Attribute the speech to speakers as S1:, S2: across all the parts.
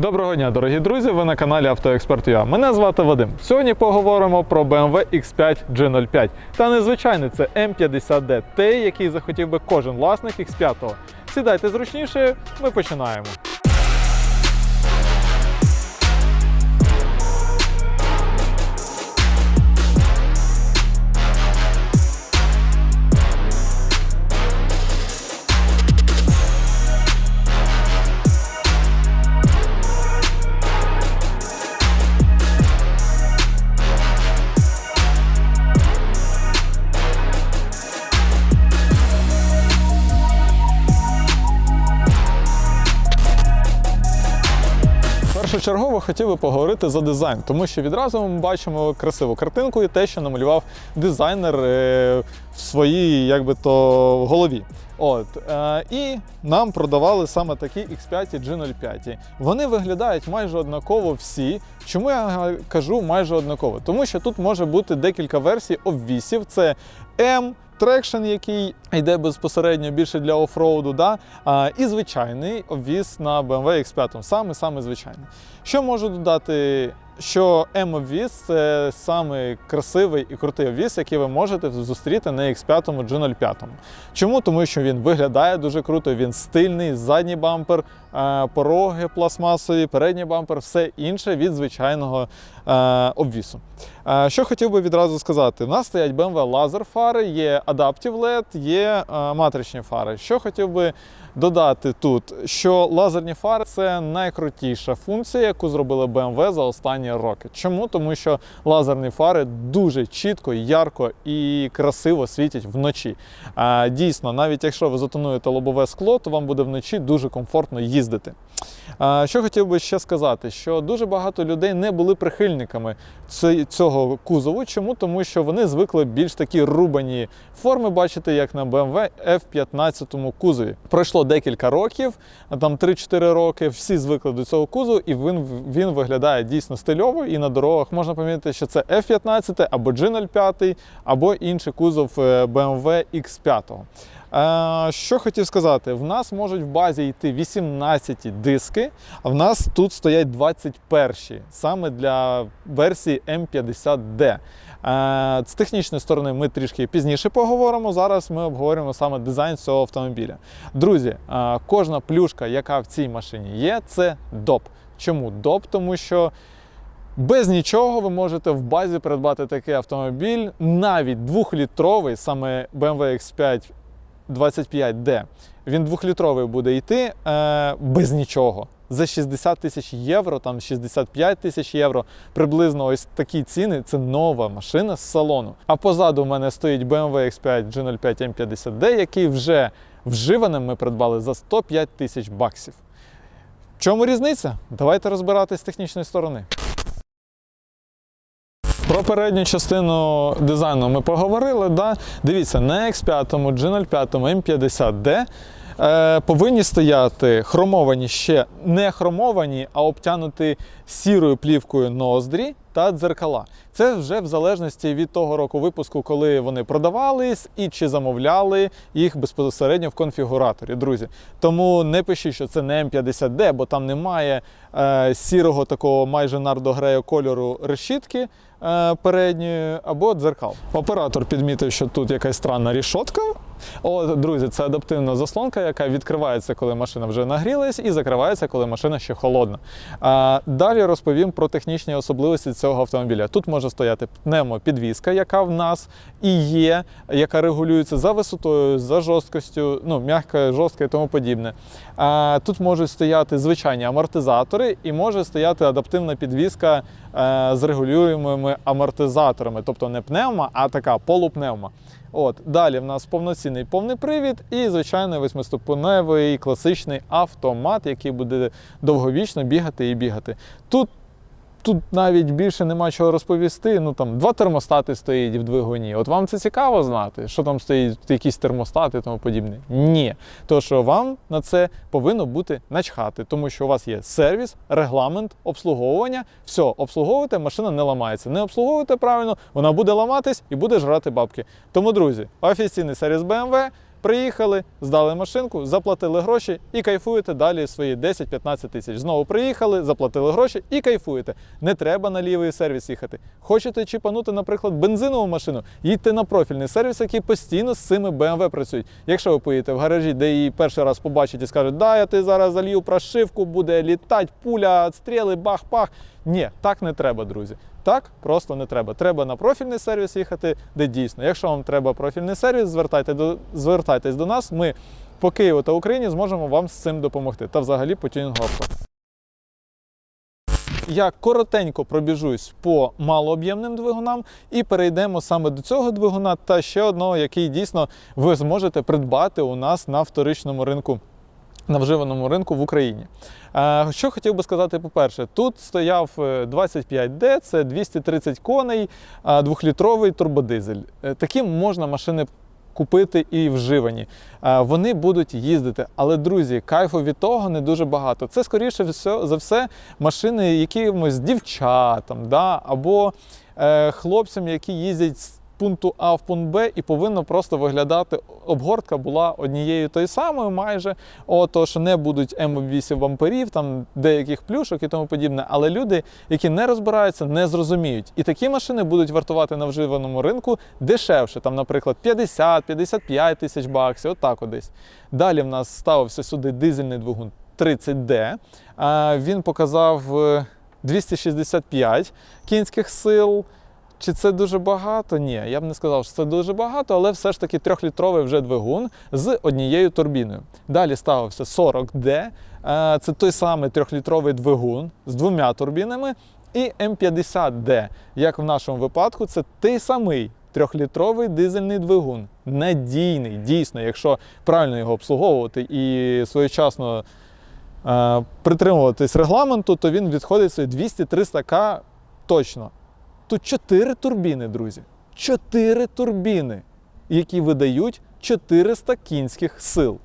S1: Доброго дня, дорогі друзі! Ви на каналі AutoExpert.ua. Мене звати Вадим. Сьогодні поговоримо про BMW X5 G05. Та незвичайний це M50D, той, який захотів би кожен власник X5. Сідайте зручніше, ми починаємо. Першочергово хотів би поговорити за дизайн, тому що відразу ми бачимо красиву картинку і те, що намалював дизайнер е, в своїй як би то голові. От е, і нам продавали саме такі X5 і G05. Вони виглядають майже однаково всі. Чому я кажу майже однаково? Тому що тут може бути декілька версій обвісів. Це M, трекшн, який йде безпосередньо більше для офроуду, да? а, і звичайний обвіз на BMW X5, саме саме звичайний. Що можу додати? Що M-обвіз – це саме красивий і крутий обвіз, який ви можете зустріти на X5 G05. Чому? Тому що він виглядає дуже круто, він стильний, задній бампер, е, пороги пластмасові, передній бампер, все інше від звичайного е, обвісу. Е, Що хотів би відразу сказати, у нас стоять BMW лазер фари, є Adaptive LED, є е, матричні фари. Що хотів би додати тут, що лазерні фари це найкрутіша функція, яку зробили BMW за останні роки. Чому? Тому що лазерні фари дуже чітко, ярко і красиво світять вночі. А, Дійсно, навіть якщо ви затонуєте лобове скло, то вам буде вночі дуже комфортно їздити. А, Що хотів би ще сказати, що дуже багато людей не були прихильниками цього кузову. Чому? Тому що вони звикли більш такі рубані форми бачити, як на BMW F15 кузові. Пройшло декілька років, там 3-4 роки, всі звикли до цього кузову, і він, він виглядає дійсно стильово. І на дорогах можна помітити, що це F15 або G05, або інший кузов е, BMW X5. Е, Що хотів сказати, в нас можуть в базі йти 18 диски, а в нас тут стоять 21 саме для версії M50D. Е, З технічної сторони ми трішки пізніше поговоримо. Зараз ми обговорюємо саме дизайн цього автомобіля. Друзі, е, кожна плюшка, яка в цій машині є, це доп. Чому доп? Тому що без нічого ви можете в базі придбати такий автомобіль, навіть двохлітровий, саме BMW X5 25D. Він двохлітровий буде йти е, без нічого. За 60 тисяч євро, там 65 тисяч євро, приблизно ось такі ціни. Це нова машина з салону. А позаду в мене стоїть BMW X5 G05 M50D, який вже вживаним ми придбали за 105 тисяч баксів. В чому різниця? Давайте розбиратись з технічної сторони. Про передню частину дизайну ми поговорили. Да? Дивіться, на X5, G05, M50D е, повинні стояти хромовані ще не хромовані, а обтянуті сірою плівкою ноздрі та дзеркала. Це вже в залежності від того року випуску, коли вони продавались і чи замовляли їх безпосередньо в конфігураторі, друзі. Тому не пишіть, що це не М50D, бо там немає е, сірого такого майже нардогрею кольору решітки е, передньої або дзеркал. Оператор підмітив, що тут якась странна рішотка. О, друзі, це адаптивна заслонка, яка відкривається, коли машина вже нагрілась, і закривається, коли машина ще холодна. А, далі розповім про технічні особливості цього автомобіля. Тут може стояти пневмопідвізка, яка в нас і є, яка регулюється за висотою, за жорсткостю, ну, м'яка, жорстка і тому подібне. А, тут можуть стояти звичайні амортизатори, і може стояти адаптивна підвізка е, з регулюємими амортизаторами, тобто не пневма, а така полупневма. От далі в нас повноцінний повний привід і звичайний восьмиступеневий класичний автомат, який буде довговічно бігати і бігати. Тут Тут навіть більше нема чого розповісти. Ну там два термостати стоїть в двигуні. От вам це цікаво знати, що там стоїть якісь термостати тому подібне. Ні. То що вам на це повинно бути начхати, тому що у вас є сервіс, регламент, обслуговування. Все, обслуговуєте, машина не ламається. Не обслуговуєте правильно, вона буде ламатись і буде жрати бабки. Тому, друзі, офіційний сервіс BMW Приїхали, здали машинку, заплатили гроші і кайфуєте далі свої 10-15 тисяч. Знову приїхали, заплатили гроші і кайфуєте. Не треба на лівий сервіс їхати. Хочете чіпанути, наприклад, бензинову машину, їдьте на профільний сервіс, який постійно з цими BMW працюють. Якщо ви поїдете в гаражі, де її перший раз побачите і скажуть, да, я ти зараз залью прошивку, буде літати, пуля, стріли, бах-пах. Ні, так не треба, друзі. Так просто не треба. Треба на профільний сервіс їхати, де дійсно. Якщо вам треба профільний сервіс, звертайте до, звертайтесь до нас. Ми по Києву та Україні зможемо вам з цим допомогти. Та взагалі по тюнінгу. Я коротенько пробіжусь по малооб'ємним двигунам і перейдемо саме до цього двигуна та ще одного, який дійсно ви зможете придбати у нас на вторичному ринку. На вживаному ринку в Україні. Е, Що хотів би сказати, по-перше, тут стояв е, 25D, це 230 коней, е, двохлітровий турбодизель. Е, Такі можна машини купити і вживані. Е, Вони будуть їздити. Але, друзі, кайфу від того не дуже багато. Це, скоріше за все, машини якимось дівчатам, да? або е, хлопцям, які їздять з пункту А в пункт Б, і повинно просто виглядати. Обгортка була однією тою самою, майже. Ото що не будуть М8 бамперів, там деяких плюшок і тому подібне. Але люди, які не розбираються, не зрозуміють. І такі машини будуть вартувати на вживаному ринку дешевше, там, наприклад, 50-55 тисяч баксів, отак от десь. Далі в нас ставився сюди дизельний двигун 30D. А, Він показав е, 265 кінських сил. Чи це дуже багато? Ні, я б не сказав, що це дуже багато, але все ж таки трьохлітровий вже двигун з однією турбіною. Далі ставився 40D. Е, Це той самий трьохлітровий двигун з двома турбінами. І М50D, як в нашому випадку, це той самий трьохлітровий дизельний двигун. Надійний, дійсно, якщо правильно його обслуговувати і своєчасно е, притримуватись регламенту, то він відходить собі 200-300к точно. Тут чотири турбіни, друзі. Чотири турбіни, які видають 400 кінських сил.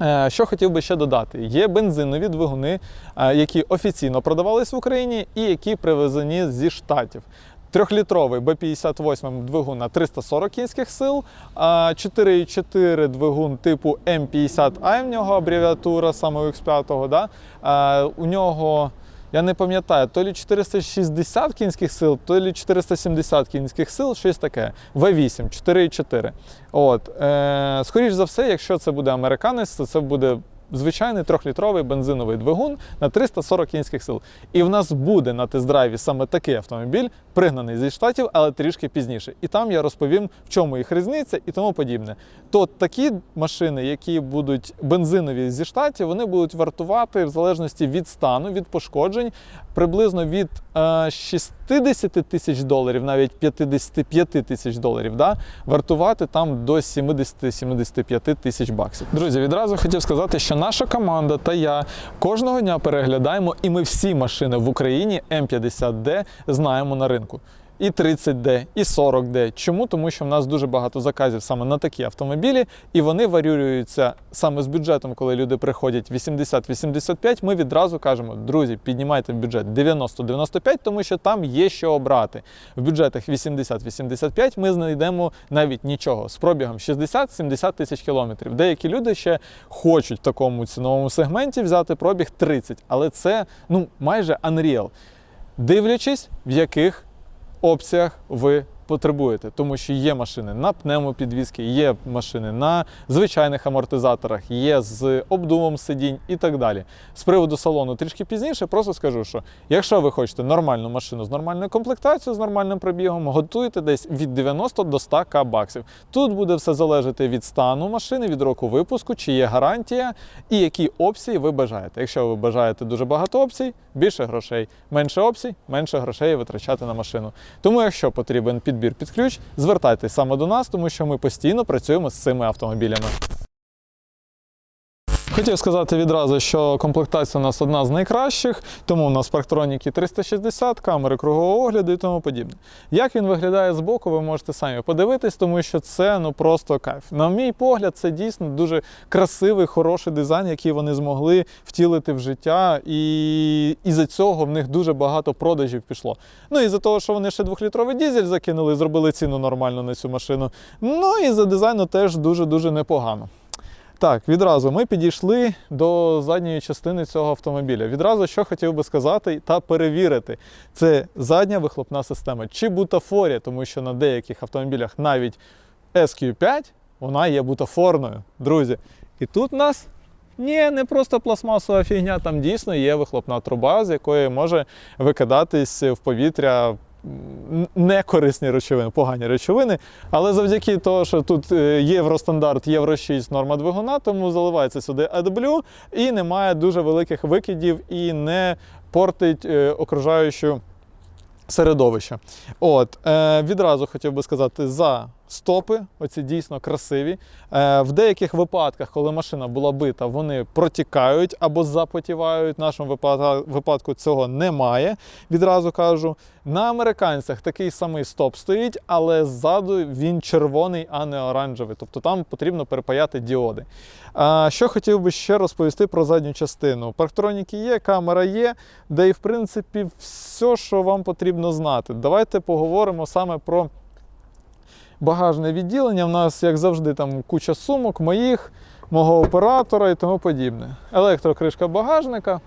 S1: Е, Що хотів би ще додати, є бензинові двигуни, е, які офіційно продавались в Україні і які привезені зі штатів. Трьохлітровий Б58 двигун на 340 кінських сил, а 4,4 двигун типу М50А, в нього абревіатура саме у X5, да? Е, у нього я не пам'ятаю, то лі 460 кінських сил, то лі 470 кінських сил, щось таке. V8, 4,4. От, е, скоріш за все, якщо це буде американець, то це буде звичайний трьохлітровий бензиновий двигун на 340 кінських сил. І в нас буде на тест-драйві саме такий автомобіль, пригнаний зі штатів, але трішки пізніше. І там я розповім, в чому їх різниця і тому подібне. То такі машини, які будуть бензинові зі штатів, вони будуть вартувати в залежності від стану, від пошкоджень, приблизно від е, 6 50 тисяч доларів, навіть 55 тисяч доларів, да, вартувати там до 70-75 тисяч баксів. Друзі, відразу хотів сказати, що наша команда та я кожного дня переглядаємо, і ми всі машини в Україні М50D знаємо на ринку. І 30D, і 40D. Чому? Тому що в нас дуже багато заказів саме на такі автомобілі, і вони варіюються саме з бюджетом, коли люди приходять 80-85. Ми відразу кажемо, друзі, піднімайте бюджет 90-95, тому що там є що обрати. В бюджетах 80-85 ми знайдемо навіть нічого з пробігом 60-70 тисяч кілометрів. Деякі люди ще хочуть в такому ціновому сегменті взяти пробіг 30, але це ну майже unreal. Дивлячись, в яких опціях ви потребуєте, тому що є машини на пневмопідвізки, є машини на звичайних амортизаторах, є з обдувом сидінь і так далі. З приводу салону трішки пізніше, просто скажу, що якщо ви хочете нормальну машину з нормальною комплектацією, з нормальним пробігом, готуйте десь від 90 до 100 к баксів. Тут буде все залежати від стану машини, від року випуску, чи є гарантія і які опції ви бажаєте. Якщо ви бажаєте дуже багато опцій, більше грошей, менше опцій, менше грошей витрачати на машину. Тому, якщо потрібен підбір під ключ, звертайтесь саме до нас, тому що ми постійно працюємо з цими автомобілями. Хотів сказати відразу, що комплектація у нас одна з найкращих, тому у нас парктроніки 360, камери кругового огляду і тому подібне. Як він виглядає збоку, ви можете самі подивитись, тому що це ну просто кайф. На мій погляд, це дійсно дуже красивий, хороший дизайн, який вони змогли втілити в життя, і із-за цього в них дуже багато продажів пішло. Ну і за того, що вони ще двохлітровий дізель закинули, зробили ціну нормально на цю машину. Ну і за дизайну теж дуже-дуже непогано. Так, відразу ми підійшли до задньої частини цього автомобіля. Відразу що хотів би сказати та перевірити, це задня вихлопна система чи бутафорія, тому що на деяких автомобілях навіть SQ5 вона є бутафорною, друзі. І тут нас ні, не просто пластмасова фігня, там дійсно є вихлопна труба, з якої може викидатись в повітря некорисні речовини, погані речовини. Але завдяки тому, що тут е, євростандарт Євро 6 норма двигуна, тому заливається сюди AdBlue і немає дуже великих викидів і не портить е, окружаючу середовище. От, е, відразу хотів би сказати за стопи, оці дійсно красиві. Е, в деяких випадках, коли машина була бита, вони протікають або запотівають. В нашому випадку, цього немає. Відразу кажу. На американцях такий самий стоп стоїть, але ззаду він червоний, а не оранжевий. Тобто там потрібно перепаяти діоди. А, що хотів би ще розповісти про задню частину. Парктроніки є, камера є, де і в принципі все, що вам потрібно знати. Давайте поговоримо саме про багажне відділення. У нас, як завжди, там куча сумок, моїх, мого оператора і тому подібне. Електрокришка багажника.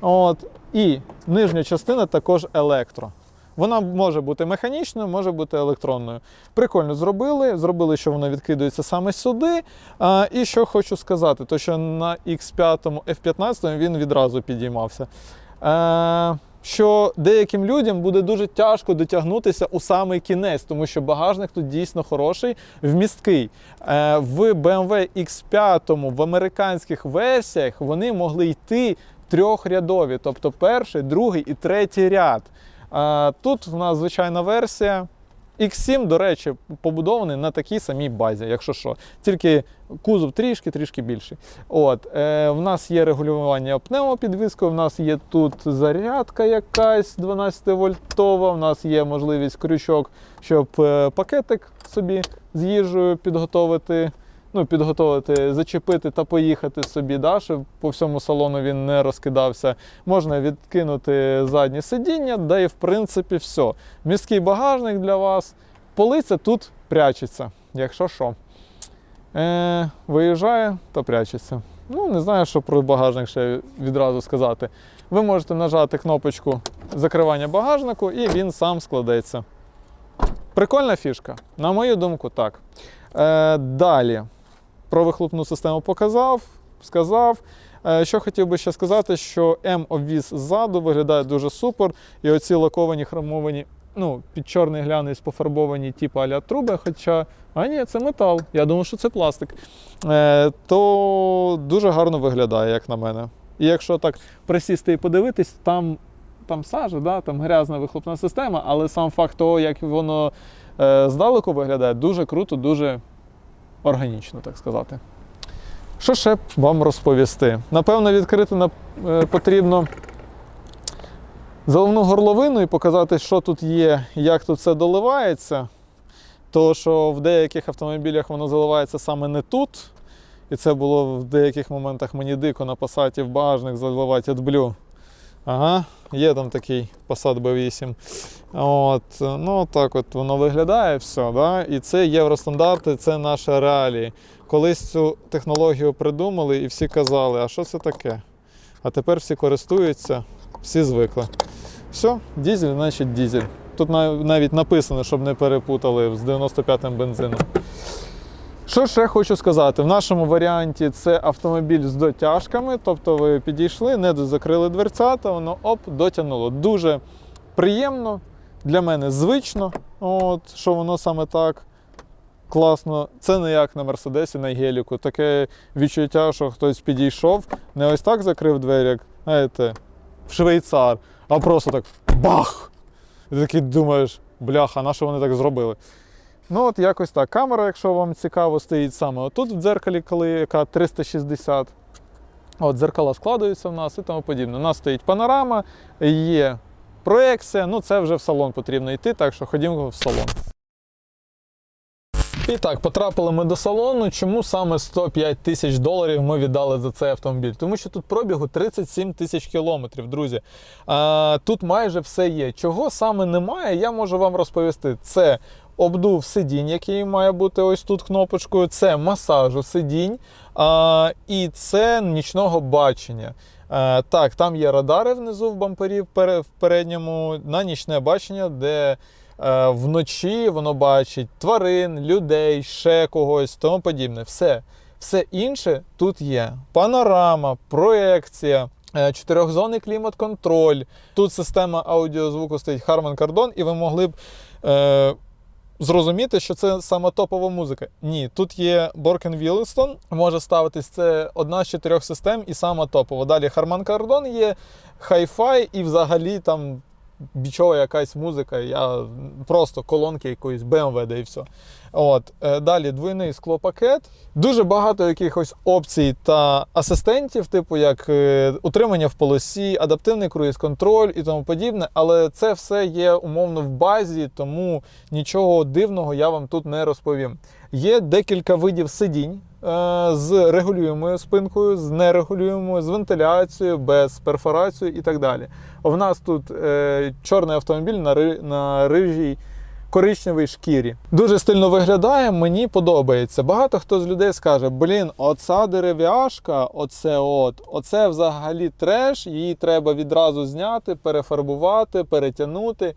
S1: От, і нижня частина також електро. Вона може бути механічною, може бути електронною. Прикольно зробили. Зробили, що воно відкидується саме сюди. А, і що хочу сказати, то що на X5 F15 він відразу підіймався. Е, що деяким людям буде дуже тяжко дотягнутися у самий кінець, тому що багажник тут дійсно хороший, вмісткий. Е, в BMW X5 в американських версіях вони могли йти трьохрядові, тобто перший, другий і третій ряд. Тут в нас звичайна версія. X7, до речі, побудований на такій самій базі, якщо що. Тільки кузов трішки, трішки більший. От, е, в нас є регулювання пневмопідвіскою, в нас є тут зарядка якась 12 вольтова, в нас є можливість крючок, щоб е, пакетик собі з їжею підготовити. Ну, підготовити, зачепити та поїхати собі, да, щоб по всьому салону він не розкидався. Можна відкинути заднє сидіння, да і в принципі все. Міський багажник для вас. Полиця тут прячеться, якщо що. Е, виїжджає, то прячеться. Ну, не знаю, що про багажник ще відразу сказати. Ви можете нажати кнопочку закривання багажнику, і він сам складеться. Прикольна фішка? На мою думку, так. Е, далі. Про вихлопну систему показав, сказав. Е, Що хотів би ще сказати, що М-обвіз ззаду виглядає дуже супер. І оці лаковані хромовані, ну, під чорний глянець пофарбовані, типу аля труби, хоча, а ні, це метал. Я думав, що це пластик. Е, То дуже гарно виглядає, як на мене. І якщо так присісти і подивитись, там, там сажа, да, там грязна вихлопна система, але сам факт того, як воно е, здалеку виглядає, дуже круто, дуже органічно, так сказати. Що ще вам розповісти? Напевно, відкрити е, потрібно заливну горловину і показати, що тут є, як тут все доливається. Тому що в деяких автомобілях воно заливається саме не тут. І це було в деяких моментах мені дико на пасаті в багажник заливати AdBlue. Ага, є там такий Passat B8. От, ну так от воно виглядає все. Да? І це євростандарти, це наші реалії. Колись цю технологію придумали і всі казали, а що це таке? А тепер всі користуються, всі звикли. Все, дізель, значить дізель. Тут навіть написано, щоб не перепутали з 95-м бензином. Що ще хочу сказати? В нашому варіанті це автомобіль з дотяжками, тобто ви підійшли, не закрили дверцята, воно оп, дотягнуло. Дуже приємно, для мене звично, от, що воно саме так класно. Це не як на Мерседесі, на геліку. Таке відчуття, що хтось підійшов, не ось так закрив двері, як знаєте, в швейцар, а просто так бах! І ти такий думаєш, бляха, на що вони так зробили? Ну, от якось так. Камера, якщо вам цікаво, стоїть саме отут в дзеркалі, коли яка 360. От дзеркала складаються в нас і тому подібне. У нас стоїть панорама, є проекція. Ну, це вже в салон потрібно йти, так що ходімо в салон. І так, потрапили ми до салону. Чому саме 105 тисяч доларів ми віддали за цей автомобіль? Тому що тут пробігу 37 тисяч кілометрів, друзі. А, тут майже все є. Чого саме немає, я можу вам розповісти. Це обдув сидінь, який має бути ось тут кнопочкою, це масажу сидінь, а, і це нічного бачення. Е, так, там є радари внизу в бампері в передньому на нічне бачення, де е, вночі воно бачить тварин, людей, ще когось, тому подібне. Все. Все інше тут є: панорама, проекція. е, Чотирьохзонний клімат-контроль. Тут система аудіозвуку стоїть Harman Kardon, і ви могли б е, зрозуміти, що це саме топова музика. Ні, тут є Боркен Вілстон, може ставитись це одна з чотирьох систем і сама топова. Далі Харман Кардон є хай-фай і взагалі там бічова якась музика, я просто колонки якоїсь BMW, да і все. От. е, Далі двойний склопакет. Дуже багато якихось опцій та асистентів, типу як е, утримання в полосі, адаптивний круїз-контроль і тому подібне. Але це все є умовно в базі, тому нічого дивного я вам тут не розповім. Є декілька видів сидінь з регулюємою спинкою, з нерегулюємою, з вентиляцією, без перфорацією і так далі. В нас тут е, чорний автомобіль на, на рижій коричневій шкірі. Дуже стильно виглядає, мені подобається. Багато хто з людей скаже: блін, оця дерев'яшка, оце от, оце взагалі треш, її треба відразу зняти, перефарбувати, перетягнути.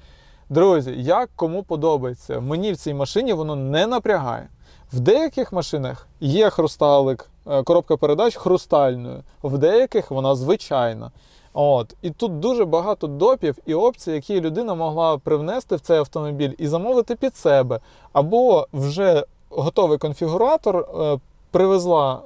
S1: Друзі, як кому подобається, мені в цій машині воно не напрягає. В деяких машинах є хрусталик, е, коробка передач хрустальною, в деяких вона звичайна. От. І тут дуже багато допів і опцій, які людина могла привнести в цей автомобіль і замовити під себе. Або вже готовий конфігуратор е, привезла,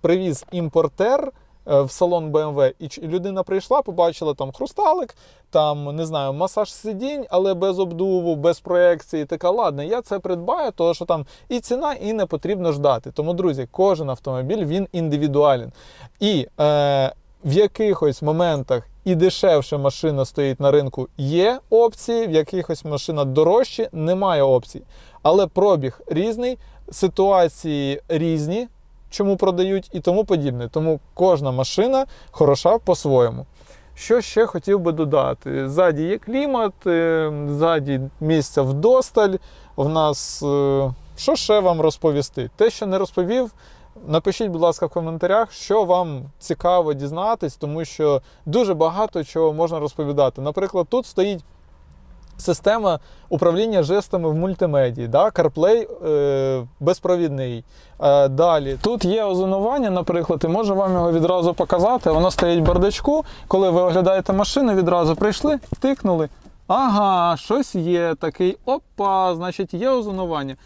S1: привіз імпортер в салон BMW, і людина прийшла, побачила там хрусталик, там не знаю, масаж сидінь, але без обдуву, без проекції. Така ладно, я це придбаю, тому що там і ціна, і не потрібно ждати. Тому, друзі, кожен автомобіль він індивідуален. І е, в якихось моментах і дешевша машина стоїть на ринку, є опції, в якихось машина дорожче, немає опцій. Але пробіг різний, ситуації різні, чому продають і тому подібне. Тому кожна машина хороша по-своєму. Що ще хотів би додати? Ззаді є клімат, е, ззаді місця вдосталь. В нас е, що ще вам розповісти? Те, що не розповів, напишіть, будь ласка, в коментарях, що вам цікаво дізнатись, тому що дуже багато чого можна розповідати. Наприклад, тут стоїть система управління жестами в мультимедії, да? CarPlay е, безпровідний. Е, далі тут є озонування, наприклад, і можу вам його відразу показати. Воно стоїть в бардачку. Коли ви оглядаєте машину, відразу прийшли, тикнули. Ага, щось є такий. Опа, значить, є озонування.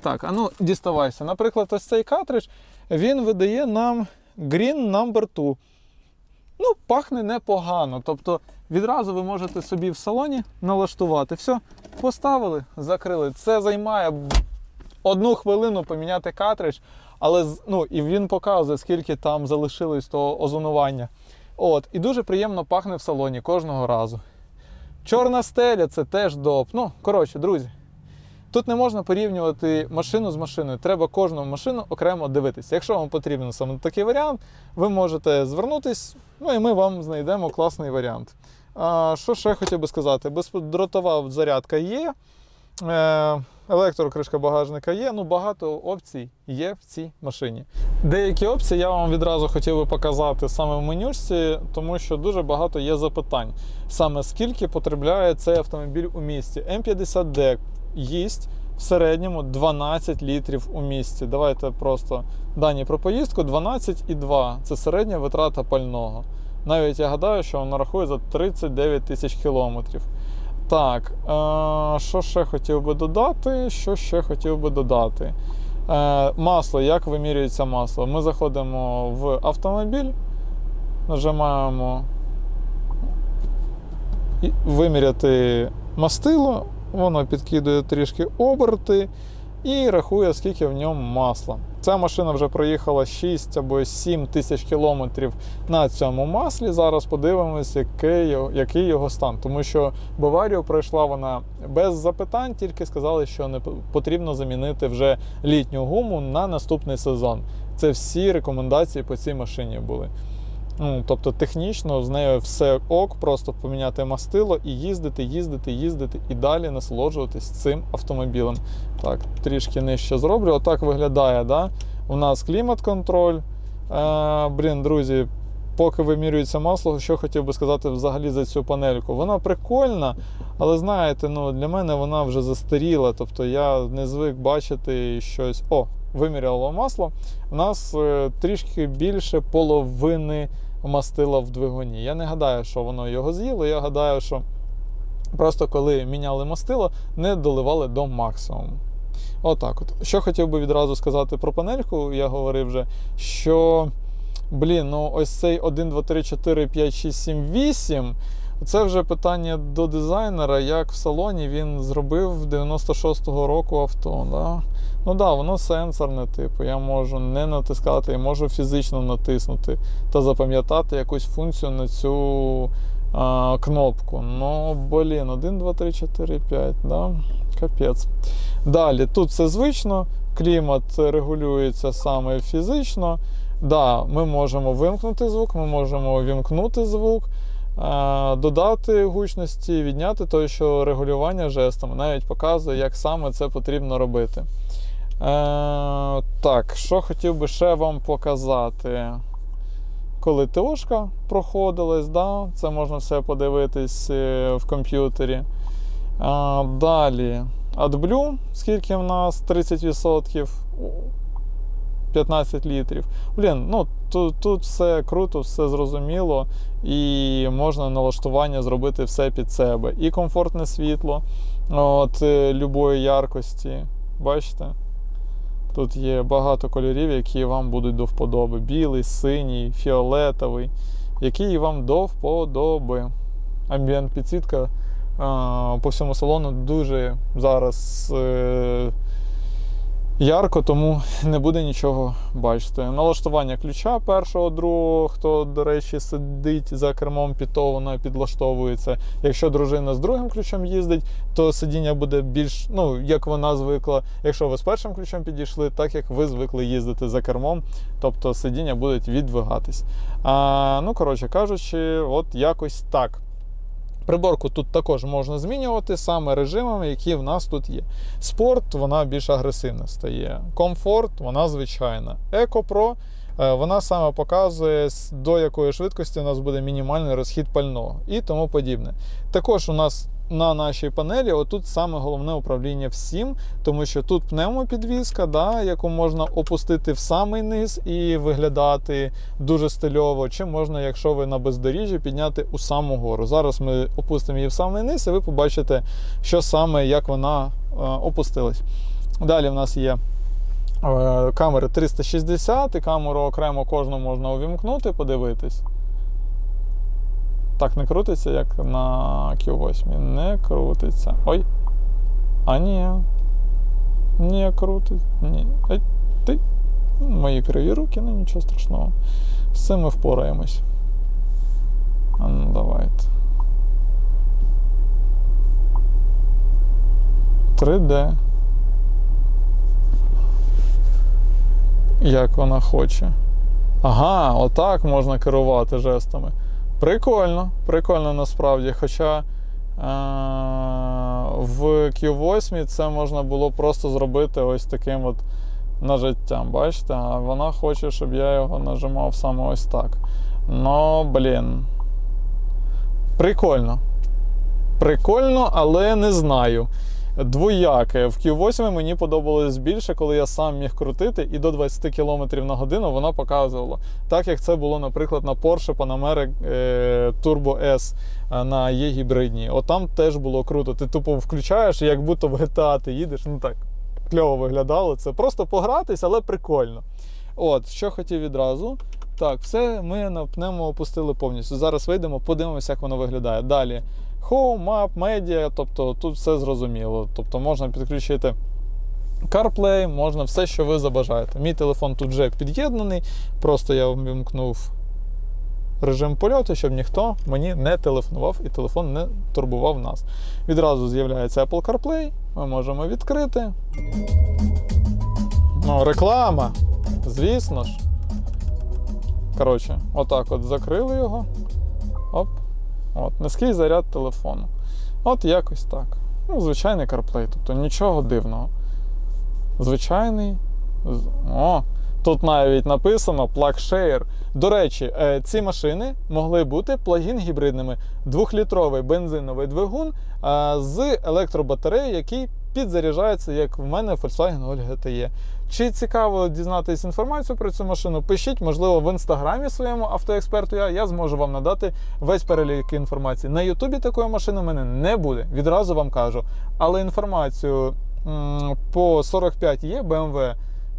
S1: Так, а ну діставайся. Наприклад, ось цей картридж, він видає нам Green Number 2. Ну, пахне непогано. Тобто відразу ви можете собі в салоні налаштувати. Все, поставили, закрили. Це займає одну хвилину поміняти картридж, але ну, і він показує, скільки там залишилось того озонування. От, і дуже приємно пахне в салоні кожного разу. Чорна стеля це теж доп. Ну, коротше, друзі. Тут не можна порівнювати машину з машиною. Треба кожну машину окремо дивитися. Якщо вам потрібен саме такий варіант, ви можете звернутись, ну і ми вам знайдемо класний варіант. А, що ще хотів би сказати? Бездротова зарядка є, е, електрокришка багажника є. Ну, багато опцій є в цій машині. Деякі опції я вам відразу хотів би показати саме в менюшці, тому що дуже багато є запитань. Саме скільки потребляє цей автомобіль у місті. М50D їсть в середньому 12 літрів у місті. Давайте просто дані про поїздку 12,2 це середня витрата пального. Навіть я гадаю, що воно рахує за 39 тисяч кілометрів. Так, е, що ще хотів би додати? Що ще хотів би додати? Е, масло, як вимірюється масло? Ми заходимо в автомобіль, нажимаємо виміряти мастило, воно підкидує трішки оберти і рахує, скільки в ньому масла. Ця машина вже проїхала 6 або 7 тисяч кілометрів на цьому маслі. Зараз подивимося, який його, стан. Тому що Баварію пройшла вона без запитань, тільки сказали, що не потрібно замінити вже літню гуму на наступний сезон. Це всі рекомендації по цій машині були. Ну, тобто технічно з нею все ок, просто поміняти мастило і їздити, їздити, їздити і далі насолоджуватись цим автомобілем. Так, трішки нижче зроблю. Отак виглядає. Да? У нас клімат-контроль. Е, блін, друзі, поки вимірюється масло, що хотів би сказати взагалі за цю панельку. Вона прикольна, але знаєте, ну, для мене вона вже застаріла. Тобто я не звик бачити щось. О, виміряло масло. У нас е, трішки більше половини мастила в двигуні. Я не гадаю, що воно його з'їло. Я гадаю, що просто коли міняли мастило, не доливали до максимуму. Отак от. Що хотів би відразу сказати про панельку, я говорив вже, що. Блін, ну ось цей 1, 2, 3, 4, 5, 6, 7, 8. Це вже питання до дизайнера, як в салоні він зробив 96-го року авто. Да? Ну да, воно сенсорне, типу, я можу не натискати, я можу фізично натиснути та запам'ятати якусь функцію на цю а, кнопку. Ну, блін, 1, 2, 3, 4, 5, да? Капець. Далі, тут все звично, клімат регулюється саме фізично. Да, ми можемо вимкнути звук, ми можемо увімкнути звук, додати гучності, відняти те, що регулювання жестами навіть показує, як саме це потрібно робити. Е, так, що хотів би ще вам показати. Коли ТОшка проходилась, да, це можна все подивитись е, в комп'ютері. Далі AdBlue, скільки в нас 30%. 15 літрів. Блін, ну тут, тут все круто, все зрозуміло, і можна налаштування зробити все під себе. І комфортне світло от, е, любої яркості. Бачите? Тут є багато кольорів, які вам будуть до вподоби. Білий, синій, фіолетовий, які вам до вподоби. Амбієнт підсвітка по всьому салону дуже зараз. Ярко, тому не буде нічого бачити. Налаштування ключа першого, другого, хто, до речі, сидить за кермом, під то воно підлаштовується. Якщо дружина з другим ключом їздить, то сидіння буде більш, ну, як вона звикла. Якщо ви з першим ключом підійшли, так як ви звикли їздити за кермом, тобто сидіння будуть відвигатись. А, Ну, коротше кажучи, от якось так. Приборку тут також можна змінювати саме режимами, які в нас тут є. Спорт, вона більш агресивна стає. Комфорт, вона звичайна. Еко Pro, е, вона саме показує, до якої швидкості у нас буде мінімальний розхід пального і тому подібне. Також у нас на нашій панелі отут саме головне управління всім, тому що тут пневмопідвізка, да, яку можна опустити в самий низ і виглядати дуже стильово. Чи можна, якщо ви на бездоріжжі, підняти у саму гору. Зараз ми опустимо її в самий низ, і ви побачите, що саме як вона е, опустилась. Далі в нас є. е, Камери 360 і камеру окремо кожну можна увімкнути, подивитись. Так не крутиться, як на Q8. Не крутиться. Ой. А ні. Не крутить. Ні. Ай, ти. Мої криві руки, ну нічого страшного. З цим ми впораємось. А ну давайте. 3D. Як вона хоче. Ага, отак можна керувати жестами. Прикольно, прикольно насправді. Хоча е- в Q8 це можна було просто зробити ось таким от нажиттям. Бачите? А вона хоче, щоб я його нажимав саме ось так. Ну, блін. Прикольно. Прикольно, але не знаю. Двояке. В Q8 мені подобалось більше, коли я сам міг крутити, і до 20 км на годину вона показувала. Так як це було, наприклад, на Porsche Panamera е, Turbo S е, на є гібридній. От там теж було круто. Ти тупо включаєш, і як будто в GTA ти їдеш. Ну так, кльово виглядало. Це просто погратись, але прикольно. От, що хотів відразу. Так, все ми на пневмо опустили повністю. Зараз вийдемо, подивимося, як воно виглядає. Далі. Home, Map, Media, тобто тут все зрозуміло. Тобто можна підключити CarPlay, можна все, що ви забажаєте. Мій телефон тут вже під'єднаний, просто я вимкнув режим польоту, щоб ніхто мені не телефонував і телефон не турбував нас. Відразу з'являється Apple CarPlay, ми можемо відкрити. Ну, реклама, звісно ж. Коротше, отак от закрили його. Оп. От, низький заряд телефону. От якось так. Ну, звичайний CarPlay, тобто нічого дивного. Звичайний. О, тут навіть написано Plug Share. До речі, е, ці машини могли бути плагін гібридними. Двохлітровий бензиновий двигун з електробатареєю, який підзаряджається, як в мене Volkswagen Golf GTE. Чи цікаво дізнатися інформацію про цю машину? Пишіть, можливо, в інстаграмі своєму автоексперту. Я, я зможу вам надати весь перелік інформації. На Ютубі такої машини в мене не буде. Відразу вам кажу. Але інформацію по 45 є BMW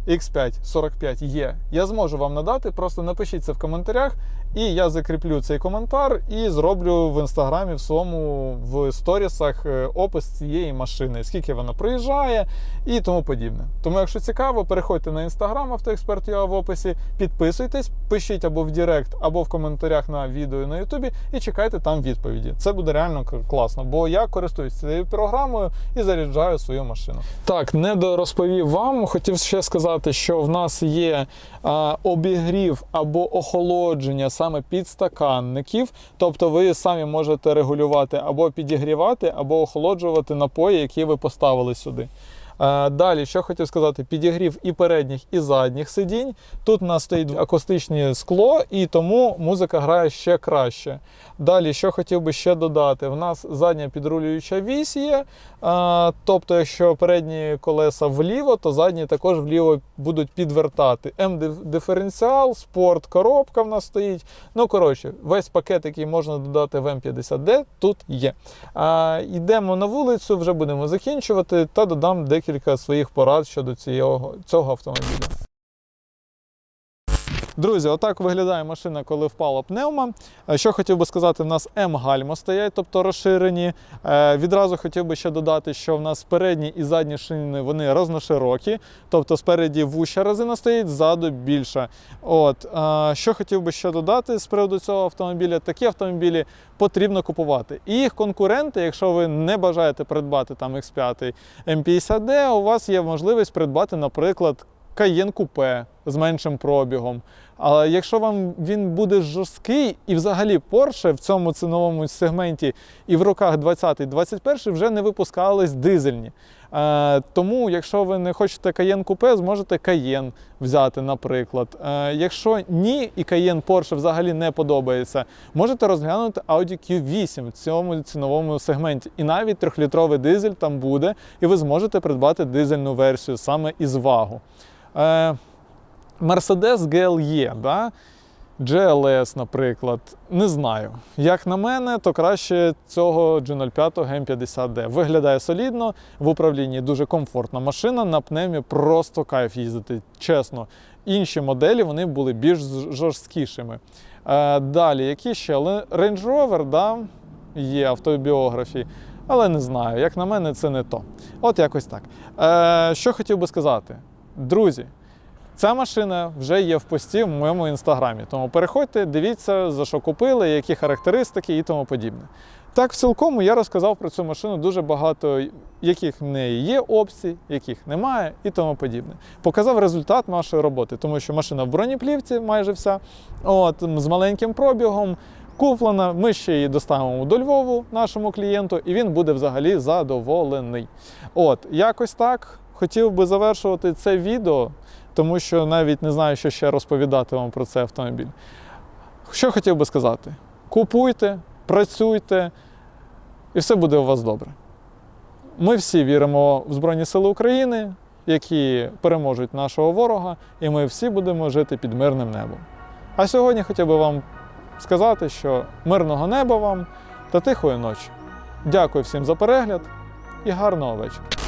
S1: X5 45 є. Я зможу вам надати. Просто напишіть це в коментарях, і я закріплю цей коментар і зроблю в інстаграмі в своєму в сторісах е, опис цієї машини, скільки вона проїжджає і тому подібне. Тому, якщо цікаво, переходьте на інстаграм автоексперт в описі, підписуйтесь, пишіть або в Директ, або в коментарях на відео на Ютубі і чекайте там відповіді. Це буде реально класно, бо я користуюсь цією програмою і заряджаю свою машину. Так, не дорозповів вам. Хотів ще сказати, що в нас є а, обігрів або охолодження саме підстаканників. Тобто ви самі можете регулювати або підігрівати, або охолоджувати напої, які ви поставили сюди. Е, Далі, що хотів сказати, підігрів і передніх, і задніх сидінь. Тут у нас стоїть акустичне скло, і тому музика грає ще краще. Далі, що хотів би ще додати, в нас задня підрулююча вісь є. е, Тобто, якщо передні колеса вліво, то задні також вліво будуть підвертати. М-диференціал, спорт, коробка в нас стоїть. Ну, коротше, весь пакет, який можна додати в М50D, тут є. Йдемо на вулицю, вже будемо закінчувати та додам декілька своїх порад щодо цього, цього автомобіля. Друзі, отак виглядає машина, коли впала пневма. Е, Що хотів би сказати, в нас М-гальма стоять, тобто розширені. Е, Відразу хотів би ще додати, що в нас передні і задні шини вони розноширокі, тобто спереді вуща резина стоїть, ззаду більша. От е, що хотів би ще додати з приводу цього автомобіля, такі автомобілі потрібно купувати. І їх конкуренти, якщо ви не бажаєте придбати там X5 М50D, у вас є можливість придбати, наприклад, Cayenne Coupe з меншим пробігом. Але якщо вам він буде жорсткий, і взагалі Porsche в цьому ціновому сегменті і в роках 20-21 вже не випускались дизельні. Е, тому, якщо ви не хочете Cayenne Coupe, зможете Cayenne взяти, наприклад. Е, якщо ні, і Cayenne Porsche взагалі не подобається, можете розглянути Audi Q8 в цьому ціновому сегменті. І навіть трьохлітровий дизель там буде, і ви зможете придбати дизельну версію саме із вагу. Е, Mercedes GLE, да? GLS, наприклад, не знаю. Як на мене, то краще цього G05 G50D. Виглядає солідно, в управлінні дуже комфортна машина, на пневмі просто кайф їздити. Чесно, інші моделі вони були більш жорсткішими. Е, далі, які ще? Range Rover, да, є автобіографії, але не знаю. Як на мене, це не то. От якось так. Е, що хотів би сказати? Друзі, Ця машина вже є в пості в моєму інстаграмі. Тому переходьте, дивіться, за що купили, які характеристики і тому подібне. Так, в цілкому я розказав про цю машину дуже багато, яких в неї є опцій, яких немає, і тому подібне. Показав результат нашої роботи, тому що машина в бронеплівці майже вся, от, з маленьким пробігом. Куплена, ми ще її доставимо до Львову нашому клієнту, і він буде взагалі задоволений. От, якось так. Хотів би завершувати це відео тому що навіть не знаю, що ще розповідати вам про цей автомобіль. Що хотів би сказати? Купуйте, працюйте, і все буде у вас добре. Ми всі віримо в Збройні Сили України, які переможуть нашого ворога, і ми всі будемо жити під мирним небом. А сьогодні хотів би вам сказати, що мирного неба вам та тихої ночі. Дякую всім за перегляд і гарного вечора.